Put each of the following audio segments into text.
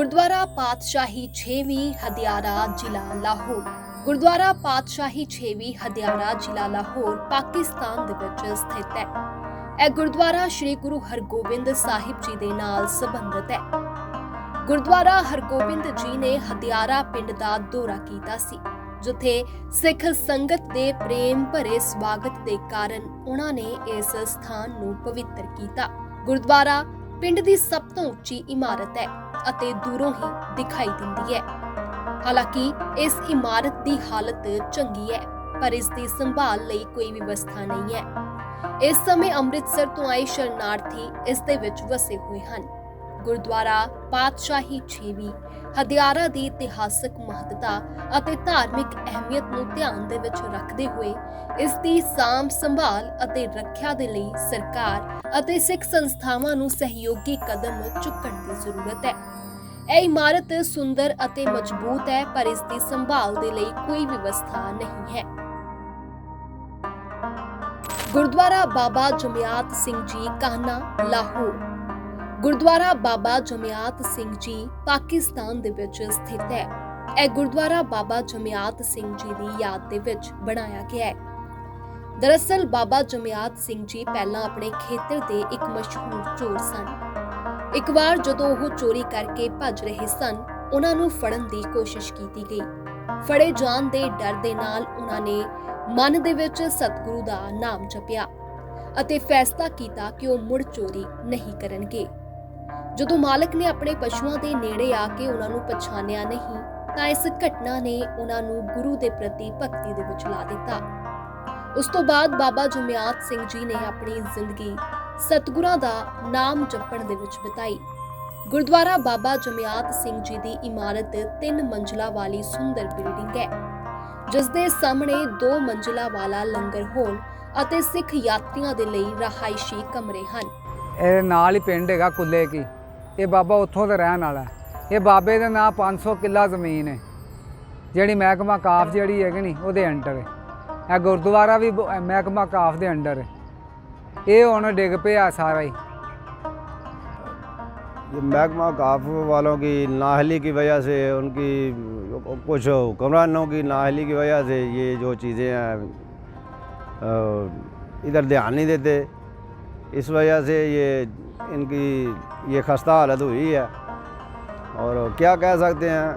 ਗੁਰਦੁਆਰਾ ਪਾਤਸ਼ਾਹੀ 6ਵੀਂ ਹਦਿਆਰਾ ਜ਼ਿਲ੍ਹਾ ਲਾਹੌਰ। ਗੁਰਦੁਆਰਾ ਪਾਤਸ਼ਾਹੀ 6ਵੀਂ ਹਦਿਆਰਾ ਜ਼ਿਲ੍ਹਾ ਲਾਹੌਰ, ਪਾਕਿਸਤਾਨ ਦੇ ਵਿੱਚ ਸਥਿਤ ਹੈ। ਇਹ ਗੁਰਦੁਆਰਾ ਸ੍ਰੀ ਗੁਰੂ ਹਰਗੋਬਿੰਦ ਸਾਹਿਬ ਜੀ ਦੇ ਨਾਲ ਸੰਬੰਧਿਤ ਹੈ। ਗੁਰਦੁਆਰਾ ਹਰਗੋਬਿੰਦ ਜੀ ਨੇ ਹਦਿਆਰਾ ਪਿੰਡ ਦਾ ਦੌਰਾ ਕੀਤਾ ਸੀ, ਜਿੱਥੇ ਸਿੱਖ ਸੰਗਤ ਦੇ ਪ੍ਰੇਮ ਭਰੇ ਸਵਾਗਤ ਦੇ ਕਾਰਨ ਉਹਨਾਂ ਨੇ ਇਸ ਸਥਾਨ ਨੂੰ ਪਵਿੱਤਰ ਕੀਤਾ। ਗੁਰਦੁਆਰਾ ਪਿੰਡ ਦੀ ਸਭ ਤੋਂ ਉੱਚੀ ਇਮਾਰਤ ਹੈ ਅਤੇ ਦੂਰੋਂ ਹੀ ਦਿਖਾਈ ਦਿੰਦੀ ਹੈ। ਹਾਲਾਂਕਿ ਇਸ ਇਮਾਰਤ ਦੀ ਹਾਲਤ ਚੰਗੀ ਹੈ, ਪਰ ਇਸ ਦੀ ਸੰਭਾਲ ਲਈ ਕੋਈ ਵਿਵਸਥਾ ਨਹੀਂ ਹੈ। ਇਸ ਸਮੇਂ ਅੰਮ੍ਰਿਤਸਰ ਤੋਂ ਆਏ ਸ਼ਰਨਾਰਥੀ ਇਸ ਦੇ ਵਿੱਚ ਵਸੇ ਹੋਏ ਹਨ। ਗੁਰਦੁਆਰਾ, ਪਾਤਸ਼ਾਹੀ 6ਵੀਂ ਹਦਿਆਰਾ ਦੀ ਇਤਿਹਾਸਕ ਮਹੱਤਤਾ ਅਤੇ ਧਾਰਮਿਕ ਅਹਿਮੀਅਤ ਨੂੰ ਧਿਆਨ ਦੇ ਵਿੱਚ ਰੱਖਦੇ ਹੋਏ ਇਸ ਦੀ ਸਾਂਭ ਸੰਭਾਲ ਅਤੇ ਰੱਖਿਆ ਦੇ ਲਈ ਸਰਕਾਰ ਅਤੇ ਸਿੱਖ ਸੰਸਥਾਵਾਂ ਨੂੰ ਸਹਿਯੋਗੀ ਕਦਮ ਚੁੱਕਣ ਦੀ ਜ਼ਰੂਰਤ ਹੈ। ਇਹ ਇਮਾਰਤ ਸੁੰਦਰ ਅਤੇ ਮਜ਼ਬੂਤ ਹੈ, ਪਰ ਇਸ ਦੀ ਸੰਭਾਲ ਦੇ ਲਈ ਕੋਈ ਵਿਵਸਥਾ ਨਹੀਂ ਹੈ। ਗੁਰਦੁਆਰਾ ਬਾਬਾ ਜਮਿਆਤ ਸਿੰਘ ਜੀ, ਕਾਹਨਾ, ਲਾਹੌਰ ਗੁਰਦੁਆਰਾ ਬਾਬਾ ਜਮਿਆਤ ਸਿੰਘ ਜੀ ਪਾਕਿਸਤਾਨ ਦੇ ਵਿੱਚ ਸਥਿਤ ਹੈ। ਇਹ ਗੁਰਦੁਆਰਾ ਬਾਬਾ ਜਮਿਆਤ ਸਿੰਘ ਜੀ ਦੀ ਯਾਦ ਦੇ ਵਿੱਚ ਬਣਾਇਆ ਗਿਆ ਹੈ। ਦਰਅਸਲ ਬਾਬਾ ਜਮਿਆਤ ਸਿੰਘ ਜੀ ਪਹਿਲਾਂ ਆਪਣੇ ਖੇਤਰ ਦੇ ਇੱਕ ਮਸ਼ਹੂਰ ਚੋਰ ਸਨ। ਇੱਕ ਵਾਰ ਜਦੋਂ ਉਹ ਚੋਰੀ ਕਰਕੇ ਭੱਜ ਰਹੇ ਸਨ, ਉਹਨਾਂ ਨੂੰ ਫੜਨ ਦੀ ਕੋਸ਼ਿਸ਼ ਕੀਤੀ ਗਈ। ਫੜੇ ਜਾਣ ਦੇ ਡਰ ਦੇ ਨਾਲ ਉਹਨਾਂ ਨੇ ਮਨ ਦੇ ਵਿੱਚ ਸਤਿਗੁਰੂ ਦਾ ਨਾਮ ਜਪਿਆ ਅਤੇ ਫੈਸਲਾ ਕੀਤਾ ਕਿ ਉਹ ਮੁੜ ਚੋਰੀ ਨਹੀਂ ਕਰਨਗੇ। ਜਦੋਂ ਮਾਲਕ ਨੇ ਆਪਣੇ ਪਸ਼ੂਆਂ ਦੇ ਨੇੜੇ ਆ ਕੇ ਉਹਨਾਂ ਨੂੰ ਪਛਾਣਿਆ ਨਹੀਂ, ਤਾਂ ਇਸ ਘਟਨਾ ਨੇ ਉਹਨਾਂ ਨੂੰ ਗੁਰੂ ਦੇ ਪ੍ਰਤੀ ਭਗਤੀ ਦੇ ਵਿੱਚ ਲਾ ਦਿੱਤਾ। ਉਸ ਤੋਂ ਬਾਅਦ ਬਾਬਾ ਜੁਮਿਆਤ ਸਿੰਘ ਜੀ ਨੇ ਆਪਣੀ ਜ਼ਿੰਦਗੀ ਸਤਿਗੁਰਾਂ ਦਾ ਨਾਮ ਜਪਣ ਦੇ ਵਿੱਚ ਬਿਤਾਈ। ਗੁਰਦੁਆਰਾ ਬਾਬਾ ਜੁਮਿਆਤ ਸਿੰਘ ਜੀ ਦੀ ਇਮਾਰਤ ਤਿੰਨ ਮੰਜ਼ਲਾ ਵਾਲੀ ਸੁੰਦਰ ਬਿਲਡਿੰਗ ਹੈ, ਜਿਸ ਦੇ ਸਾਹਮਣੇ ਦੋ ਮੰਜ਼ਲਾ ਵਾਲਾ ਲੰਗਰ ਹਾਲ ਅਤੇ ਸਿੱਖ ਯਾਤਰੀਆਂ ਦੇ ਲਈ ਰਹਾਇਸ਼ੀ ਕਮਰੇ ਹਨ। ਇਹ ਨਾਲ ਹੀ ਪਿੰਡ ਹੈਗਾ ਕੁੱਲੇ ਕੀ ਇਹ ਬਾਬਾ ਉੱਥੋਂ ਦਾ ਰਹਿਣ ਵਾਲਾ ਹੈ। ਇਹ ਬਾਬੇ ਦੇ ਨਾਂ 500 ਕਿੱਲਾ ਜ਼ਮੀਨ ਹੈ ਜਿਹੜੀ ਮਹਿਕਮਾ ਕਾਫ ਜਿਹੜੀ ਹੈਗੀ ਨਹੀਂ ਉਹਦੇ ਅੰਡਰ ਹੈ ਇਹ ਗੁਰਦੁਆਰਾ ਵੀ ਬ- ਅਹ ਮਹਿਕਮਾ ਕਾਫ ਦੇ ਅੰਡਰ ਹੈ ਇਹ ਹੁਣ ਡਿੱਗ ਪਿਆ ਸਾਰਾ ਹੀ ये महकमा काफ वालों की नाहली की वजह से उनकी कुछ हुक्मरानों की नाहली की वजह से ये जो चीज़ें हैं अ, इधर ध्यान नहीं देते इस वजह से ये इनकी ये खस्ता हालत हुई है और क्या कह सकते हैं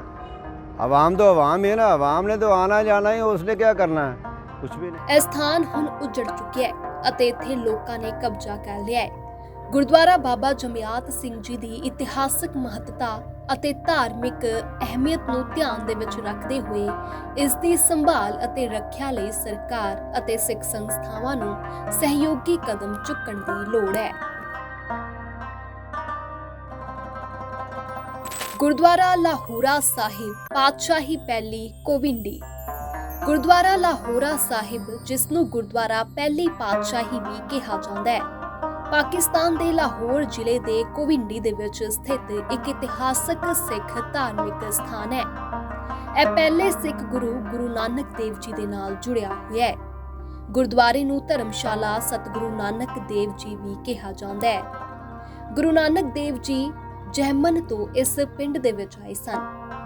अवाम तो अवाम ही है ना अवाम ने तो आना जाना ही उसने क्या करना है कुछ भी नहीं ਇਹ ਸਥਾਨ ਹੁਣ ਉਜੜ ਚੁੱਕਿਆ ਹੈ ਅਤੇ ਇੱਥੇ ਲੋਕਾਂ ਨੇ ਕਬਜ਼ਾ ਕਰ ਲਿਆ ਹੈ ਗੁਰਦੁਆਰਾ ਬਾਬਾ ਜਮਿਆਤ ਸਿੰਘ ਜੀ ਦੀ ਇਤਿਹਾਸਕ ਮਹੱਤਤਾ ਅਤੇ ਧਾਰਮਿਕ ਅਹਿਮੀਅਤ ਨੂੰ ਧਿਆਨ ਦੇ ਵਿੱਚ ਰੱਖਦੇ ਹੋਏ ਇਸ ਦੀ ਸੰਭਾਲ ਅਤੇ ਰੱਖਿਆ ਲਈ ਸਰਕਾਰ ਅਤੇ ਸਿੱਖ ਸੰਸਥਾਵਾਂ ਨੂੰ ਸਹਿਯੋਗੀ ਕਦਮ ਚੁੱਕਣ ਦੀ ਲੋੜ ਹੈ। ਗੁਰਦੁਆਰਾ ਲਾਹੌਰਾ ਸਾਹਿਬ ਪਾਤਸ਼ਾਹੀ ਪਹਿਲੀ ਕੋਵਿੰਡੀ ਗੁਰਦੁਆਰਾ ਲਾਹੌਰਾ ਸਾਹਿਬ ਜਿਸ ਨੂੰ ਗੁਰਦੁਆਰਾ ਪਹਿਲੀ ਪਾਤਸ਼ਾਹੀ ਵੀ ਕਿਹਾ ਜਾਂਦਾ ਹੈ। ਪਾਕਿਸਤਾਨ ਦੇ ਲਾਹੌਰ ਜ਼ਿਲ੍ਹੇ ਦੇ ਕੋਵਿੰਡੀ ਦੇ ਵਿੱਚ ਸਥਿਤ ਇੱਕ ਇਤਿਹਾਸਕ ਸਿੱਖ ਧਾਰਮਿਕ ਸਥਾਨ ਹੈ। ਇਹ ਪਹਿਲੇ ਸਿੱਖ ਗੁਰੂ ਗੁਰੂ ਨਾਨਕ ਦੇਵ ਜੀ ਦੇ ਨਾਲ ਜੁੜਿਆ ਹੋਇਆ ਹੈ। ਗੁਰਦੁਆਰੇ ਨੂੰ ਧਰਮਸ਼ਾਲਾ ਸਤਿਗੁਰੂ ਨਾਨਕ ਦੇਵ ਜੀ ਵੀ ਕਿਹਾ ਜਾਂਦਾ ਹੈ। ਗੁਰੂ ਨਾਨਕ ਦੇਵ ਜੀ ਜਹਿਮਨ ਤੋਂ ਇਸ ਪਿੰਡ ਦੇ ਵਿੱਚ ਆਏ ਸਨ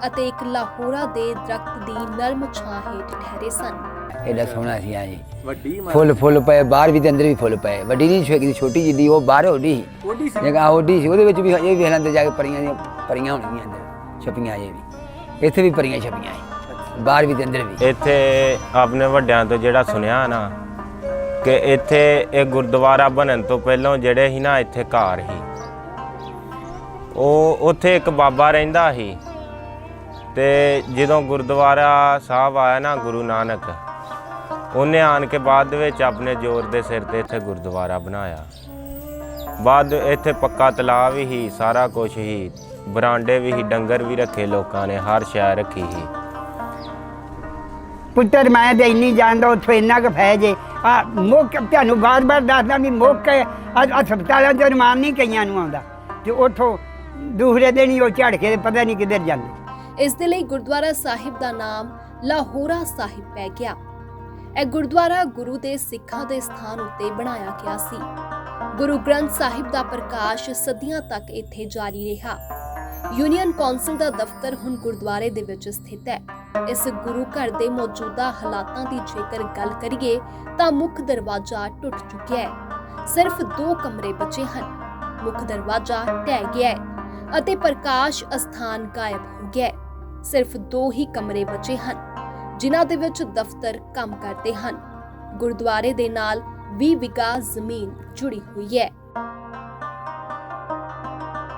ਅਤੇ ਇੱਕ ਲਾਹੌਰਾ ਦੇ ਦਰਖਤ ਦੀ ਨਰਮ ਛਾਂ ਹੇਠ ਠਹਿਰੇ ਸਨ। ਐਡਾ ਸੋਹਣਾ ਸੀ ਆ ਜੀ। ਵੱਡੀ ਫੁੱਲ ਫੁੱਲ ਪਏ ਬਾਹਰ ਵੀ ਤੇ ਅੰਦਰ ਵੀ ਫੁੱਲ ਪਏ। ਵੱਡੀ ਨਹੀਂ ਛੋਟੀ ਛੋਟੀ ਜਿੱਦੀ ਉਹ ਬਾਹਰ ਓਡੀ ਸੀ। ਜਗਾ ਓਡੀ ਸੀ ਉਹਦੇ ਵਿੱਚ ਵੀ ਹਜੇ ਵੀ ਵੇਖ ਲੈਂਦੇ ਜਾ ਕੇ ਪਰੀਆਂ ਦੀਆਂ ਪਰੀਆਂ ਹੋਣਗੀਆਂ ਅੰਦਰ ਛਪੀਆਂ ਅਜੇ ਵੀ। ਇੱਥੇ ਵੀ ਪਰੀਆਂ ਛਪੀਆਂ ਬਾਹਰ ਵੀ ਤੇ ਅੰਦਰ ਵੀ। ਇੱਥੇ ਆਪਣੇ ਵੱਡਿਆਂ ਤੋਂ ਜਿਹੜਾ ਸੁਣਿਆ ਨਾ ਕਿ ਇੱਥੇ ਇਹ ਗੁਰਦੁਆਰਾ ਬਣਨ ਤੋਂ ਪਹਿਲਾਂ ਜਿਹੜੇ ਸੀ ਨਾ ਇੱਥੇ ਘਰ ਸੀ। ਉਹ ਉੱਥੇ ਇੱਕ ਬਾਬਾ ਰਹਿੰਦਾ ਸੀ। ਤੇ ਜਦੋਂ ਗੁਰਦੁਆਰਾ ਸਾਹਿਬ ਆਇਆ ਨਾ ਗੁਰੂ ਨਾਨਕ ਉਹਨੇ ਆਣ ਕੇ ਬਾਅਦ ਦੇ ਵਿੱਚ ਆਪਣੇ ਜ਼ੋਰ ਦੇ ਸਿਰ ਤੇ ਇੱਥੇ ਗੁਰਦੁਆਰਾ ਬਣਾਇਆ। ਬਾਅਦ ਇੱਥੇ ਪੱਕਾ ਤਲਾਬ ਸੀ ਸਾਰਾ ਕੁਝ ਸੀ। ਬਰਾਂਡੇ ਵੀ ਸੀ ਡੰਗਰ ਵੀ ਰੱਖੇ ਲੋਕਾਂ ਨੇ ਹਰ ਸ਼ੈ ਰੱਖੀ ਸੀ। ਪੁੱਤਰ ਮੈਂ ਤੇ ਇੰਨੀ ਜਾਣਦਾ ਉੱਥੋਂ ਇੰਨਾ ਕੁ ਫੈ ਜੇ। ਆ ਮੁੱਖ ਤੁਹਾਨੂੰ ਬਾਰ-ਬਾਰ ਦੱਸਦਾ ਵੀ ਮੁੱਖ ਅੱਜ ਹਸਪਤਾਲਾਂ ਚ ਰਮਾਨ ਨਹੀਂ ਕਈਆਂ ਨੂੰ ਆਉਂਦਾ। ਤੇ ਉੱਥੋਂ ਦੂਸਰੇ ਦਿਨ ਹੀ ਉਹ ਝੜ ਕੇ ਪਤਾ ਨਹੀਂ ਕਿੱਧਰ ਜਾਂਦੇ। ਇਸ ਦੇ ਲਈ ਗੁਰਦੁਆਰਾ ਸਾਹਿਬ ਦਾ ਨਾਮ ਲਾਹੌਰਾ ਸਾਹਿਬ ਪੈ ਗਿਆ। ਇਹ ਗੁਰਦੁਆਰਾ ਗੁਰੂ ਦੇ ਸਿੱਖਾਂ ਦੇ ਸਥਾਨ ਉੱਤੇ ਬਣਾਇਆ ਗਿਆ ਸੀ। ਗੁਰੂ ਗ੍ਰੰਥ ਸਾਹਿਬ ਦਾ ਪ੍ਰਕਾਸ਼ ਸਦੀਆਂ ਤੱਕ ਇੱਥੇ ਜਾਰੀ ਰਿਹਾ। ਯੂਨੀਅਨ ਕੌਂਸਲ ਦਾ ਦਫ਼ਤਰ ਹੁਣ ਗੁਰਦੁਆਰੇ ਦੇ ਵਿੱਚ ਸਥਿਤ ਹੈ। ਇਸ ਗੁਰੂ ਘਰ ਦੇ ਮੌਜੂਦਾ ਹਾਲਾਤਾਂ ਦੀ ਜੇਕਰ ਗੱਲ ਕਰੀਏ, ਤਾਂ ਮੁੱਖ ਦਰਵਾਜ਼ਾ ਟੁੱਟ ਚੁੱਕਿਆ ਹੈ। ਸਿਰਫ ਦੋ ਕਮਰੇ ਬਚੇ ਹਨ। ਮੁੱਖ ਦਰਵਾਜ਼ਾ ਢਹਿ ਗਿਆ ਹੈ ਅਤੇ ਪ੍ਰਕਾਸ਼ ਅਸਥਾਨ ਗਾਇਬ ਹੋ ਗਿਆ ਹੈ। ਸਿਰਫ ਦੋ ਹੀ ਕਮਰੇ ਬਚੇ ਹਨ। ਜਿਨ੍ਹਾਂ ਦੇ ਵਿੱਚ ਦਫ਼ਤਰ ਕੰਮ ਕਰਦੇ ਹਨ। ਗੁਰਦੁਆਰੇ ਦੇ ਨਾਲ 20 ਵਿਗਾ ਜ਼ਮੀਨ ਜੁੜੀ ਹੋਈ ਹੈ।